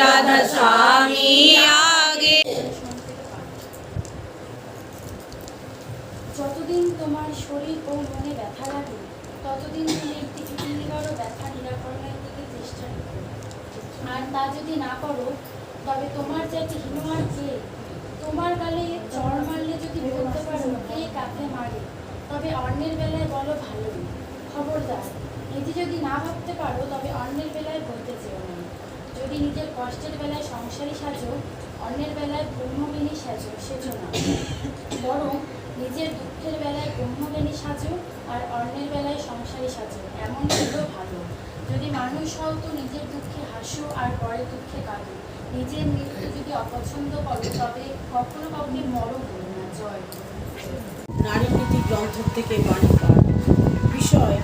राधा स्वामी যতদিন তোমার শরীর ও মনে ব্যথা লাগে, ততদিন তুমি একটি চুটিনিবার ব্যথা নিরাকরণের দিকে চেষ্টা আর তা যদি না করো, তবে তোমার যে একটি হিমমান কে তোমার গালে চড় মারলে যদি বলতে পারো কে কাকে মারে, তবে অন্যের বেলায় বলো ভালো। খবরদার, এটি যদি না ভাবতে পারো, তবে অন্যের বেলায় বলতে চেয়েও না। যদি নিজের কষ্টের বেলায় সংসারী সাজো, অন্যের বেলায় ব্রহ্মবিনী সাজো, সেজো না। বরং নিজের দুঃখের বেলায় ব্রহ্মজ্ঞানী সাজো আর অন্যের বেলায় সংসারী সাজো, এমন হলো ভালো। যদি মানুষ হও তো নিজের দুঃখে হাসো আর পরের দুঃখে কাঁদো। নিজের মৃত্যু যদি অপছন্দ করো, তবে কখনো কাউকে মরো বলো না। জয়। নারী নীতি গ্রন্থ থেকে বাণী বিষয়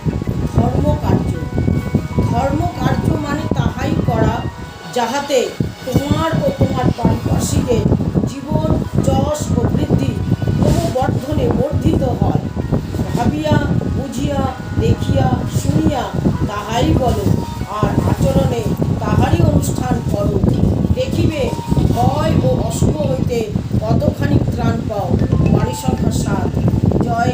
যাহাতে তোমার ও তোমার পারিপার্শ্বিকের জীবন, যশ ও বৃদ্ধি ক্রমবর্ধনে বর্ধিত হয়। ভাবিয়া, বুঝিয়া, দেখিয়া, শুনিয়া তাহাই বলো, আর আচরণে তাহারই অনুষ্ঠান করো। দেখিবে, ভয় ও অশুভ হইতে কতখানি ত্রাণ পাও। বাড়ি সংখ্যা সাত। জয়।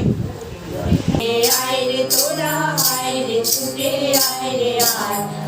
আয়রে তোরা আয়রে ছুটে আয়রে আয়।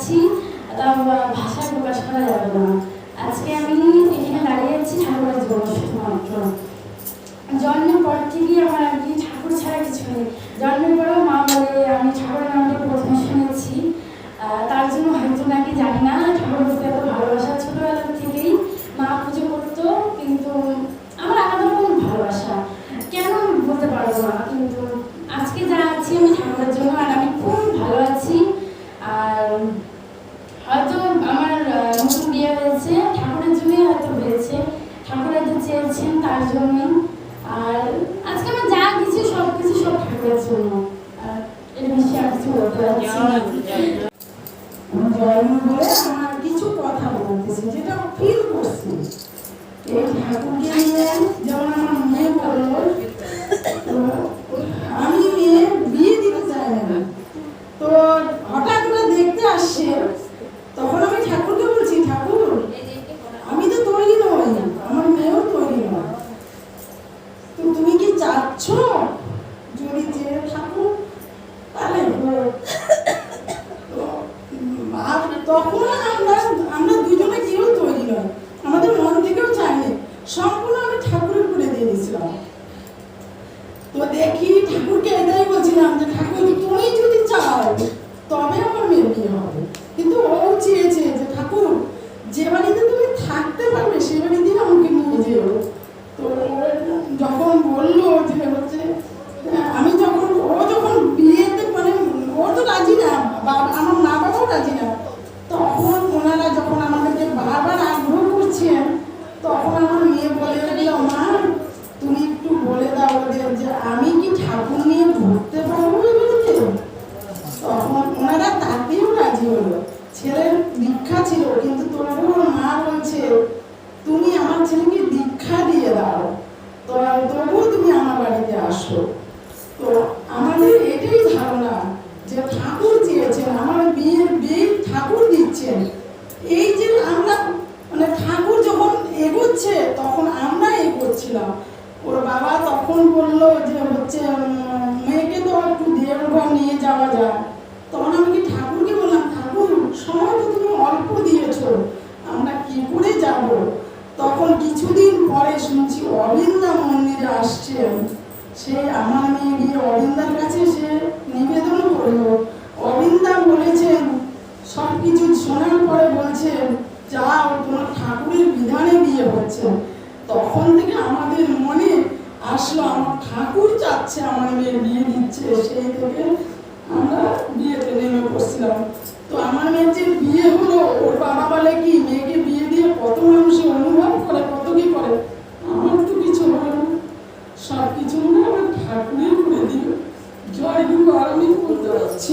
তা ভাষায় প্রকাশ করা যাবে না। আজকে আমি এখানে দাঁড়িয়ে আছি ঠাকুরের জীবন শুধুমাত্র জন্মের পর থেকেই আমার আর কি ঠাকুর ছাড়া কিছু নেই। জন্মের পরেও মা বলে, আমি ঠাকুরের নামটা প্রথমে শুনেছি। তার জন্য হয়তো নাকি জানি না ঠাকুরের প্রতি এত ভালোবাসা ছোটবেলা থেকেই মা পুজো করতো কিন্তু আমার আলাদা রকম ভালোবাসা কেন আমি বলতে পারব না কিন্তু আজকে যা আছি আমি ঠাকুরের জন্য আর আমি খুব ভালো আছি আর হয়তো আমার আহ, নতুন বিয়ে হয়েছে ঠাকুরের জন্যই হয়তো হয়েছে ঠাকুর হয়তো চেয়েছেন তার জন্যই আর আজকে আমার যা কিছু সব কিছু সব ঠাকুরের জন্য আর এর বেশি আর কিছু বলতে পারছি না আমার আমি বিয়ে দিতে চাই না তো হঠাৎ করে দেখতে আসছে তখন আমি ঠাকুর আমি তো তৈরি নই আমার মেয়েও তৈরি নয় তো তুমি কি চাচ্ছ যদি চেয়ে থাকো তাহলে হোক। তো, উম, আর তখন আমরা আমরা দুজনে কেউ তৈরি নয় আমাদের মন থেকেও চাইনি সম্পূর্ণ আমি ঠাকুরের করে দিয়ে দিয়েছিলাম তো দেখি ঠাকুরকে এটাই বলছিলাম যে ঠাকুর তুমি যদি চাও তবে আমার মেয়ের বিয়ে হবে কিন্তু ও চেয়েছে যে ঠাকুর যে বাড়িতে তুমি থাকতে পারবে সে বাড়িতেই আমাকে নিয়ে যেও তো ও যখন বলল যে হচ্ছে আহ, আমি যখন ও যখন বিয়েতে মানে ও তো রাজি না বাবা আমার মা বাবাও রাজি না তখন ওনারা যখন আমাদেরকে বারবার আগ্রহ করছেন তখন আমার মেয়ে বলে দিল মা তুমি একটু বলে দাও ওদের যে আমি কি ঠাকুর নিয়ে ঘুরতে পারব এবারে তখন ওনারা তাতেও রাজি হলো ছেলের দীক্ষা ছিল কিন্তু তবুও ওর মা বলছে তুমি আমার ছেলেকে দীক্ষা দিয়ে দাও তো তবুও তুমি আমার বাড়িতে আসো তো আমাদের এটাই ধারণা যে ঠাকুর চেয়েছেন আমার বিয়ের বিয়ে ঠাকুর দিচ্ছেন এই যে আমরা মানে ঠাকুর যখন এগোচ্ছে তখন আমরা এগোচ্ছিলাম ওর বাবা তখন বলল যে হচ্ছে উম, মেয়েকে তো একটু দেওঘর নিয়ে যাওয়া যায় তখন আমি কি ঠাকুরকে বললাম ঠাকুর সময় তো তুমি অল্প দিয়েছ আমরা কি করে যাব তখন কিছুদিন পরে শুনছি অবিন্দা মন্দিরে আসছেন সে আমার মেয়ে গিয়ে অবিন্দার কাছে সে নিবেদন করল। অবিন্দা বলেছেন সব কিছু শোনার পরে বলছেন যাও, তোমার ঠাকুরের বিধানে বিয়ে হচ্ছে। তখন থেকে আমাদের মনে আসলো, আমার ঠাকুর চাচ্ছে, আমার মেয়ের বিয়ে দিচ্ছে সেই থেকে আমরা বিয়েতে নেমে পড়ছিলাম। তো আমার মেয়ের যে বিয়ে হলো, ওর বাবা বলে কি, মেয়েকে বিয়ে দিয়ে কত মানুষে অনুভব করে, কত কি করে? আমার তো কিছু হয় না। সব কিছু মনে আমার ঠাকুরের করে দিল জয় আর আমি করতে পারছি